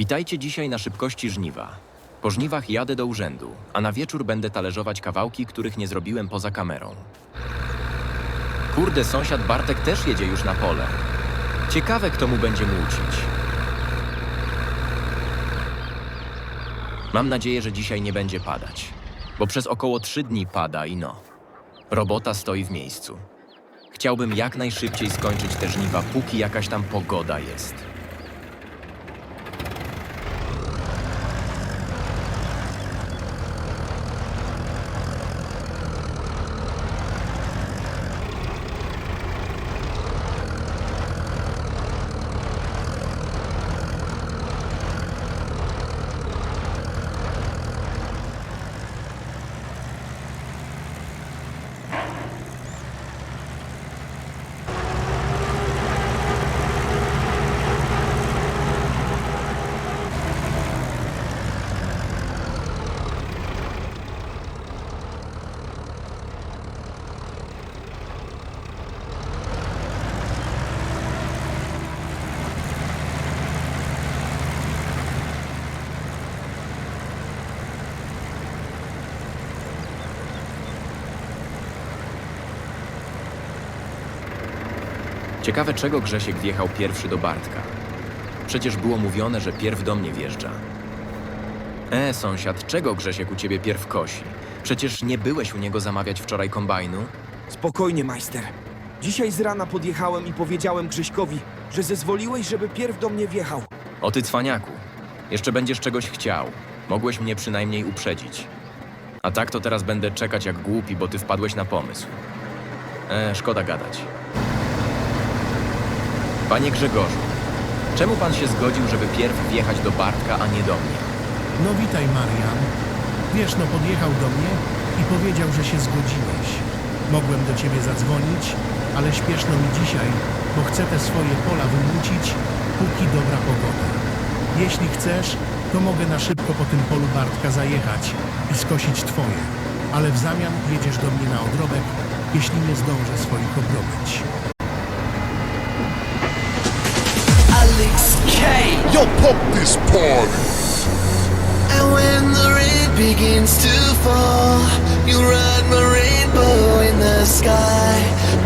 Witajcie dzisiaj na szybkości żniwa. Po żniwach jadę do urzędu, a na wieczór będę talerzować kawałki, których nie zrobiłem poza kamerą. Kurde, sąsiad Bartek też jedzie już na pole. Ciekawe, kto mu będzie młócić. Mam nadzieję, że dzisiaj nie będzie padać, bo przez około trzy dni pada i no. Robota stoi w miejscu. Chciałbym jak najszybciej skończyć te żniwa, póki jakaś tam pogoda jest. Ciekawe, czego Grzesiek wjechał pierwszy do Bartka. Przecież było mówione, że pierw do mnie wjeżdża. E, sąsiad, czego Grzesiek u ciebie pierw kosi? Przecież nie byłeś u niego zamawiać wczoraj kombajnu? Spokojnie, majster. Dzisiaj z rana podjechałem i powiedziałem Grześkowi, że zezwoliłeś, żeby pierw do mnie wjechał. O ty cwaniaku. Jeszcze będziesz czegoś chciał. Mogłeś mnie przynajmniej uprzedzić. A tak to teraz będę czekać jak głupi, bo ty wpadłeś na pomysł. E, szkoda gadać. Panie Grzegorzu, czemu pan się zgodził, żeby pierw wjechać do Bartka, a nie do mnie? No witaj, Marian. Wiesz, no podjechał do mnie i powiedział, że się zgodziłeś. Mogłem do ciebie zadzwonić, ale śpieszno mi dzisiaj, bo chcę te swoje pola wymucić, póki dobra pogoda. Jeśli chcesz, to mogę na szybko po tym polu Bartka zajechać i skosić twoje, ale w zamian jedziesz do mnie na odrobek, jeśli nie zdążę swoich obrobić. Pump this party. And when the rain begins to fall, you'll ride my rainbow in the sky.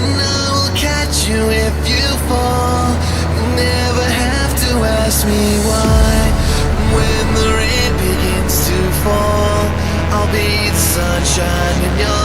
And I will catch you if you fall. You never have to ask me why. When the rain begins to fall, I'll be the sunshine in your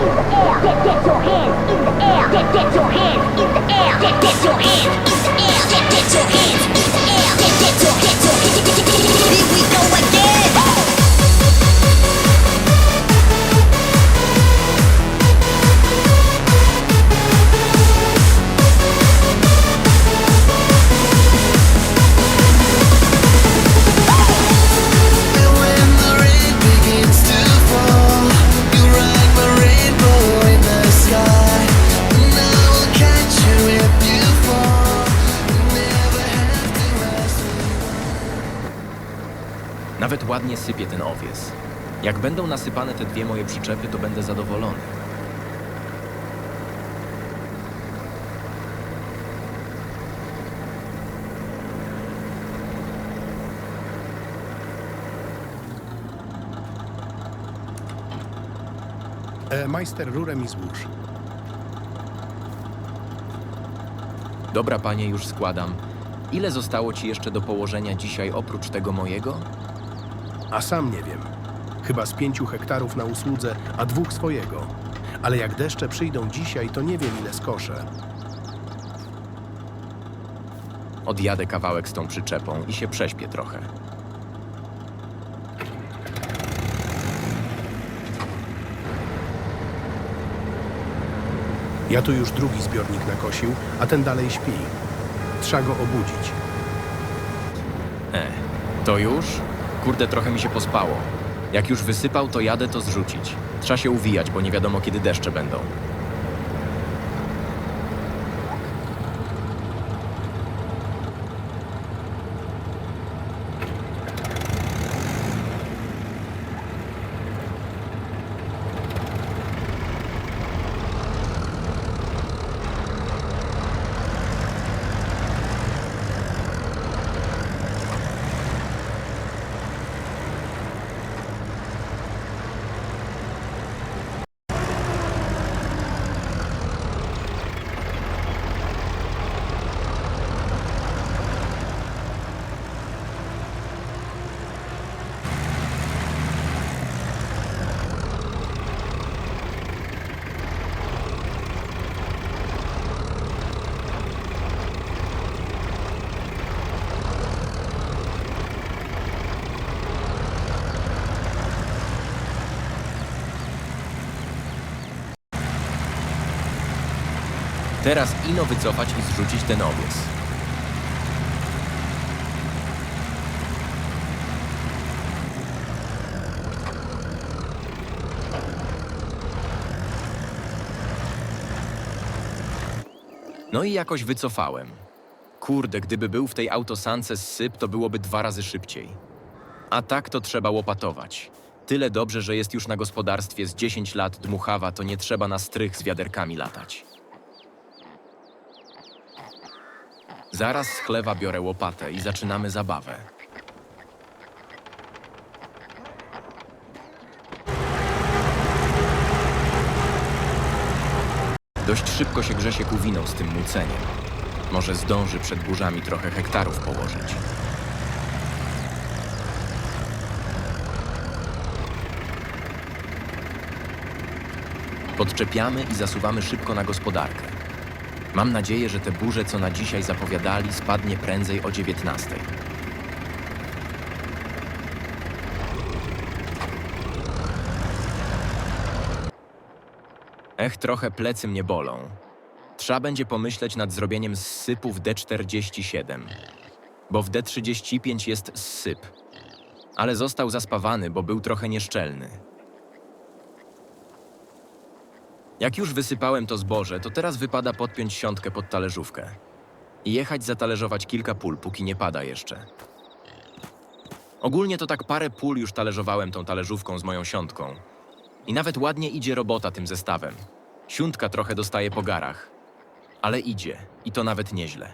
in the air. Get, get your hands in the air. Get, get your hands in the air. Get, get your hands. Nawet ładnie sypie ten owies. Jak będą nasypane te dwie moje przyczepy, to będę zadowolony. E, majster, rurę mi złóż. Dobra, panie, już składam. Ile zostało ci jeszcze do położenia dzisiaj oprócz tego mojego? A sam nie wiem. Chyba z pięciu hektarów na usłudze, a dwóch swojego. Ale jak deszcze przyjdą dzisiaj, to nie wiem ile skoszę. Odjadę kawałek z tą przyczepą i się prześpię trochę. Ja tu już drugi zbiornik nakosił, a ten dalej śpi. Trzeba go obudzić. E, to już? Kurde, trochę mi się pospało. Jak już wysypał, to jadę to zrzucić. Trzeba się uwijać, bo nie wiadomo kiedy deszcze będą. Teraz ino wycofać i zrzucić ten owies. No i jakoś wycofałem. Kurde, gdyby był w tej autosance syp, to byłoby dwa razy szybciej. A tak to trzeba łopatować. Tyle dobrze, że jest już na gospodarstwie z 10 lat dmuchawa, to nie trzeba na strych z wiaderkami latać. Zaraz z chlewa biorę łopatę i zaczynamy zabawę. Dość szybko się Grzesiek uwinął z tym muceniem. Może zdąży przed burzami trochę hektarów położyć. Podczepiamy i zasuwamy szybko na gospodarkę. Mam nadzieję, że te burze, co na dzisiaj zapowiadali, spadnie prędzej o 19. Ech, trochę plecy mnie bolą. Trzeba będzie pomyśleć nad zrobieniem zsypu w D47, bo w D35 jest zsyp, ale został zaspawany, bo był trochę nieszczelny. Jak już wysypałem to zboże, to teraz wypada podpiąć siątkę pod talerzówkę i jechać zatalερzować kilka pól, póki nie pada jeszcze. Ogólnie to tak parę pól już talerzowałem tą talerzówką z moją siątką. I nawet ładnie idzie robota tym zestawem. Siuntka trochę dostaje po garach, ale idzie i to nawet nieźle.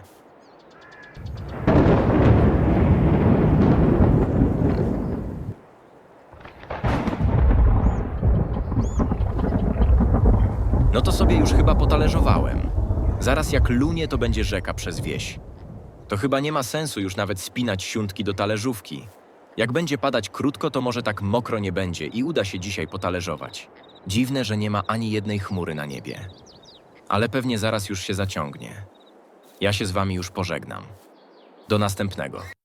No to sobie już chyba potalerzowałem. Zaraz jak lunie, to będzie rzeka przez wieś. To chyba nie ma sensu już nawet spinać siuntki do talerzówki. Jak będzie padać krótko, to może tak mokro nie będzie i uda się dzisiaj potalerzować. Dziwne, że nie ma ani jednej chmury na niebie. Ale pewnie zaraz już się zaciągnie. Ja się z wami już pożegnam. Do następnego.